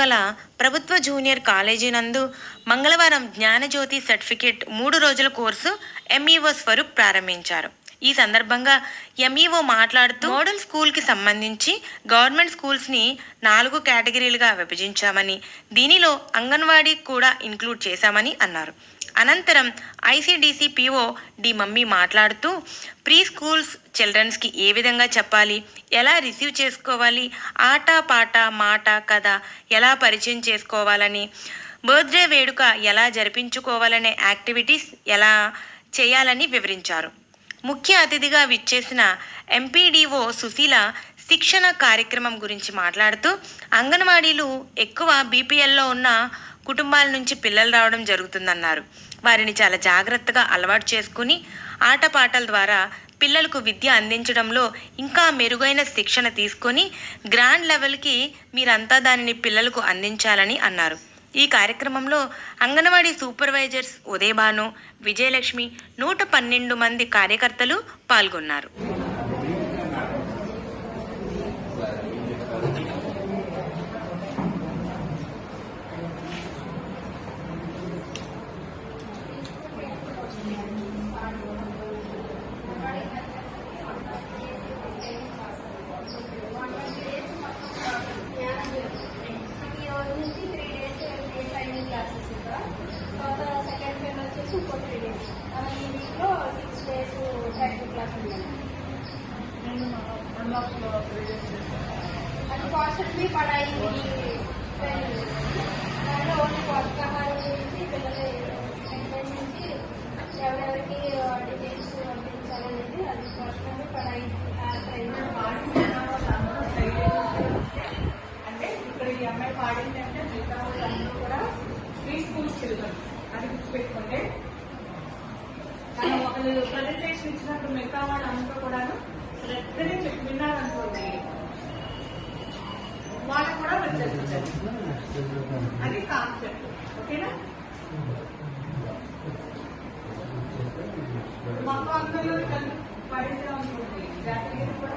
గల ప్రభుత్వ junior college నందు మంగళవారం జ్ఞానజ్యోతి సర్టిఫికేట్ మూడు రోజుల కోర్సు ఎంఈఓ స్వరూప్ ప్రారంభించారు. ఈ సందర్భంగా ఎంఈఓ మాట్లాడుతూ మోడల్ స్కూల్కి సంబంధించి గవర్నమెంట్ స్కూల్స్ని నాలుగు కేటగిరీలుగా విభజించామని దీనిలో అంగన్వాడీ కూడా ఇంక్లూడ్ చేశామని అన్నారు. అనంతరం ఐసీడీసీ పీఓ డి మమ్మీ మాట్లాడుతూ ప్రీ స్కూల్స్ చిల్డ్రన్స్కి ఏ విధంగా చెప్పాలి? ఎలా రిసీవ్ చేసుకోవాలి? ఆట పాట మాట కథ ఎలా పరిచయం చేసుకోవాలని? బర్త్డే వేడుక ఎలా జరిపించుకోవాలనే యాక్టివిటీస్ ఎలా చేయాలని వివరించారు. ముఖ్య అతిథిగా విచ్చేసిన ఎంపీడీఓ సుశీల శిక్షణ కార్యక్రమం గురించి మాట్లాడుతూ అంగన్వాడీలు ఎక్కువ బీపీఎల్లో ఉన్న కుటుంబాల నుంచి పిల్లలు రావడం జరుగుతుందన్నారు. వారిని చాలా జాగ్రత్తగా అలవాటు చేసుకుని ఆటపాటల ద్వారా పిల్లలకు విద్య అందించడంలో ఇంకా మెరుగైన శిక్షణ తీసుకొని గ్రాండ్ లెవెల్కి మీరంతా దానిని పిల్లలకు అందించాలని అన్నారు. ఈ కార్యక్రమంలో అంగన్వాడీ సూపర్వైజర్స్ ఉదయభాను విజయలక్ష్మి నూట పన్నెండు మంది కార్యకర్తలు పాల్గొన్నారు ఈ రోజు నుంచి three days day training classes ఇంకా తర్వాత సెకండ్ పేర్ వచ్చేసి త్రీ డేస్ ఈ వీక్లో సిక్స్ డేస్ ప్రాక్టికల్ క్లాస్ ఉన్నాయి అది కాన్సెప్ట్లీ పడాయి ట్రైనింగ్ దాంట్లో ఓన్లీ పోషకాహారం గురించి పిల్లలు ఎంట్రెన్స్ నుంచి ఎవరెవరికి డీటెయిల్స్ పంపించాలనేది అది పోషకాహారం పడాయి అంటే ఇక్కడ ఈ అమ్మాయి పాడింది అంటే మిగతా వాళ్ళందరూ కూడా ప్రీ స్కూల్ చిల్డ్రన్ అది గుర్తుపెట్టుకుంటే తను ఒకళ్ళు ప్రజెంటేషన్ ఇచ్చినప్పుడు మిగతా వాళ్ళందరూ కూడాను శ్రద్ధగా చెప్పి విన్నారనుకోండి. వాళ్ళకు కూడా వచ్చేస్తుంది అది కాన్సెప్ట్ ఓకేనా? మొత్తం అందరిలో కలిపి పడేసే ఉంటుంది. జాతీయ కూడా.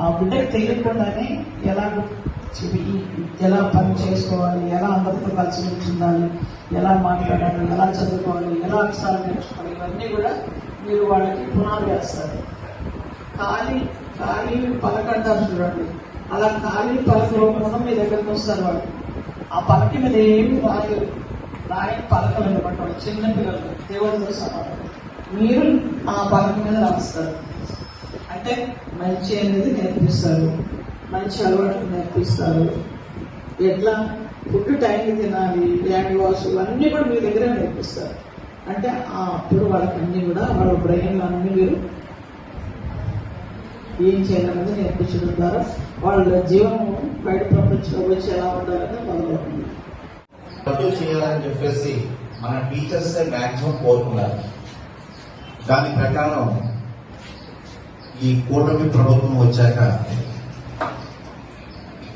ఆ బిడ్డకి తెలియకుండానే ఎలా చెవి ఎలా పని చేసుకోవాలి ఎలా అందరితో కలిసి ఉండాలి ఎలా మాట్లాడాలి ఎలా చదువుకోవాలి ఎలా అక్షరాలు నేర్చుకోవాలి ఇవన్నీ కూడా మీరు వాళ్ళకి పునాది వేస్తారు. ఖాళీ ఖాళీ పలకంటారు చూడండి. అలా ఖాళీ పలకకుండా మీ దగ్గరకు వస్తారు వాళ్ళు. ఆ పలక మీద ఏమి రాయరు. రాయని పలకలు అనమాట వాళ్ళు చిన్న పిల్లలు దేవుడితో సమానం. మీరు ఆ పలక మీద రాస్తారు. అంటే మంచి అనేది నేర్పిస్తారు. మంచి అలవాట్లు నేర్పిస్తారు. ఎట్లా? ఫుడ్ టైంకి తినాలి హ్యాండ్ వాష్ అన్నీ కూడా మీ దగ్గరే నేర్పిస్తారు. అంటే ఆ అప్పుడు వాళ్ళకి అన్ని కూడా వాళ్ళ బ్రెయిన్ అన్ని మీరు ఏం చేయాలనేది నేర్పించడం ద్వారా వాళ్ళ జీవనం బయట ప్రపంచంలో వచ్చి ఎలా ఉండాలని మొదలవుతుంది చేయాలని చెప్పేసి మన టీచర్స్ మాక్సిమం కోరుకున్నారు. దాని ప్రకారం ఈ కూటమి ప్రభుత్వం వచ్చాక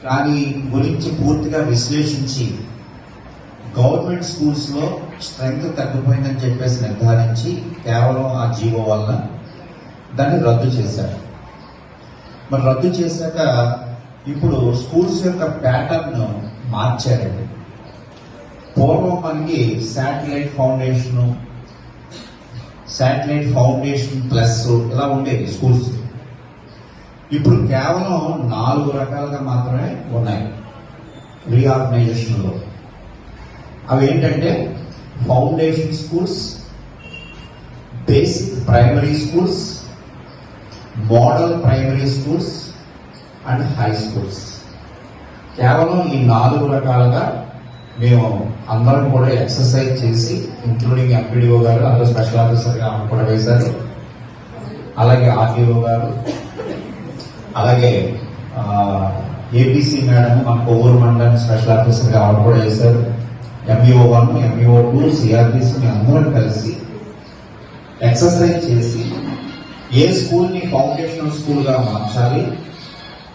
దాని గురించి పూర్తిగా విశ్లేషించి గవర్నమెంట్ స్కూల్స్లో స్ట్రెంగ్త్ తగ్గిపోయిందని చెప్పేసి నిర్ధారించి కేవలం ఆ జీవో వల్ల దాన్ని రద్దు చేశారు. మరి రద్దు చేశాక ఇప్పుడు స్కూల్స్ యొక్క ప్యాటర్న్ మార్చారండి. పూర్వం మనకి satellite foundation satellite foundation plus ఇలా ఉండేవి స్కూల్స్ ఇప్పుడు కేవలం నాలుగు రకాలుగా మాత్రమే ఉన్నాయి. రీఆర్గనైజేషన్లో అవి ఏంటంటే foundation schools basic primary schools model primary schools and high schools కేవలం ఈ నాలుగు రకాలుగా మేము అందరం కూడా ఎక్సర్సైజ్ చేసి ఇంక్లూడింగ్ ఎంపీడీఓ గారు అందరూ స్పెషల్ ఆఫీసర్గా ఆమె కూడా వేశారు అలాగే ఆర్డీఓ గారు అలాగే ఏపీసీ మేడం మన కొవ్వూరు మండలం స్పెషల్ ఆఫీసర్గా ఆవిడ కూడా వేశారు MEO one MEO two CRPC అందరం కలిసి ఎక్సర్సైజ్ చేసి ఏ స్కూల్ని ఫౌండేషనల్ స్కూల్గా మార్చాలి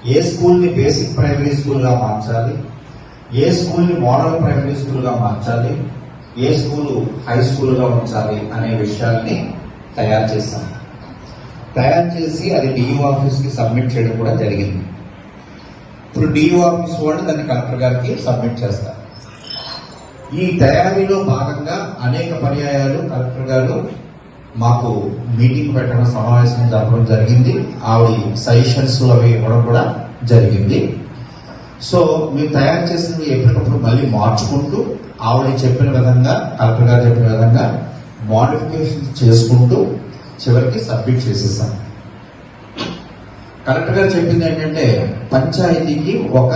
ఏ స్కూల్ని బేసిక్ ప్రైమరీ స్కూల్గా మార్చాలి ఏ స్కూల్ని మోడల్ ప్రైమరీ స్కూల్గా మార్చాలి? ఏ స్కూల్ హై స్కూల్గా ఉంచాలి అనే విషయాల్ని తయారు చేశాం. తయారు చేసి అది డియూ ఆఫీస్కి సబ్మిట్ చేయడం కూడా జరిగింది. ఇప్పుడు డియూ ఆఫీస్ వాళ్ళు దాన్ని కలెక్టర్ గారికి సబ్మిట్ చేస్తారు. ఈ తయారీలో భాగంగా అనేక పర్యాయాలు కలెక్టర్ గారు మాకు మీటింగ్ పెట్టడం సమావేశం జరపడం జరిగింది. ఆవిడ సజెషన్స్ అవి ఇవ్వడం కూడా జరిగింది. సో మేము తయారు చేసినవి ఎప్పటికప్పుడు మళ్ళీ మార్చుకుంటూ ఆవిడ చెప్పిన విధంగా కలెక్టర్ గారు చెప్పిన విధంగా మోడిఫికేషన్ చేసుకుంటూ చివరికి సబ్మిట్ చేసేసాం. కలెక్టర్ గారు చెప్పింది ఏంటంటే పంచాయతీకి ఒక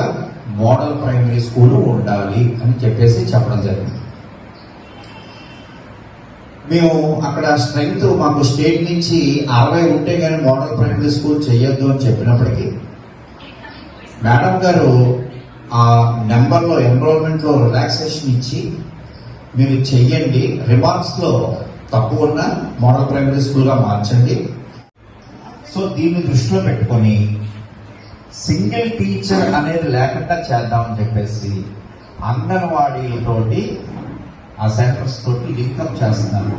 మోడల్ ప్రైమరీ స్కూల్ ఉండాలి అని చెప్పేసి చెప్పడం జరిగింది. మేము అక్కడ స్ట్రెంగ్త్ మాకు స్టేట్ నుంచి అరవై ఉంటే కానీ మోడల్ ప్రైమరీ స్కూల్ చేయొద్దు అని చెప్పినప్పటికీ మేడం గారు ఆ నెంబర్లో ఎన్రోల్మెంట్లో రిలాక్సేషన్ ఇచ్చి మీరు చెయ్యండి. రిమార్క్స్లో తక్కువ ఉన్న మోడల్ ప్రైమరీ స్కూల్గా మార్చండి. సో దీన్ని దృష్టిలో పెట్టుకొని సింగిల్ టీచర్ అనేది లేకుండా చేద్దామని చెప్పేసి అంగన్వాడీలతోటి ఆ సెంటర్స్ తోటి లింకప్ చేస్తున్నారు.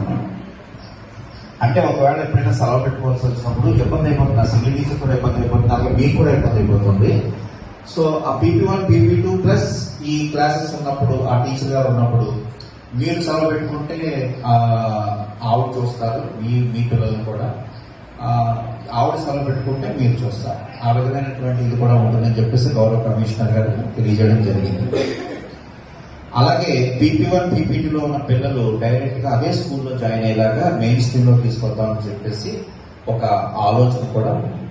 అంటే ఒకవేళ ఎప్పుడైనా సెలవు పెట్టుకోవాల్సి వచ్చినప్పుడు ఇబ్బంది అయిపోతుంది. సింగిల్ టీచర్ కూడా ఇబ్బంది అయిపోతుంది. అలాగే మీకు కూడా ఇబ్బంది అయిపోతుంది. సో ఆ PP one PP two plus ఈ క్లాసెస్ ఉన్నప్పుడు ఆ టీచర్ గారు ఉన్నప్పుడు మీరు సెలవు పెట్టుకుంటే ఆవిడ చూస్తారు మీ మీ పిల్లలు కూడా. ఆవిడ సెలవు పెట్టుకుంటే మీరు చూస్తారు. ఆ విధమైనటువంటి ఇది కూడా ఉంటుందని చెప్పేసి గౌరవ కమిషనర్ గారు తెలియజేయడం జరిగింది. అలాగే పీపీ వన్ పీపీ ఉన్న పిల్లలు డైరెక్ట్గా అదే స్కూల్లో జాయిన్ అయ్యేలాగా మెయిన్ స్ట్రీమ్లో తీసుకొద్దామని చెప్పేసి ఒక ఆలోచన కూడా ఉంది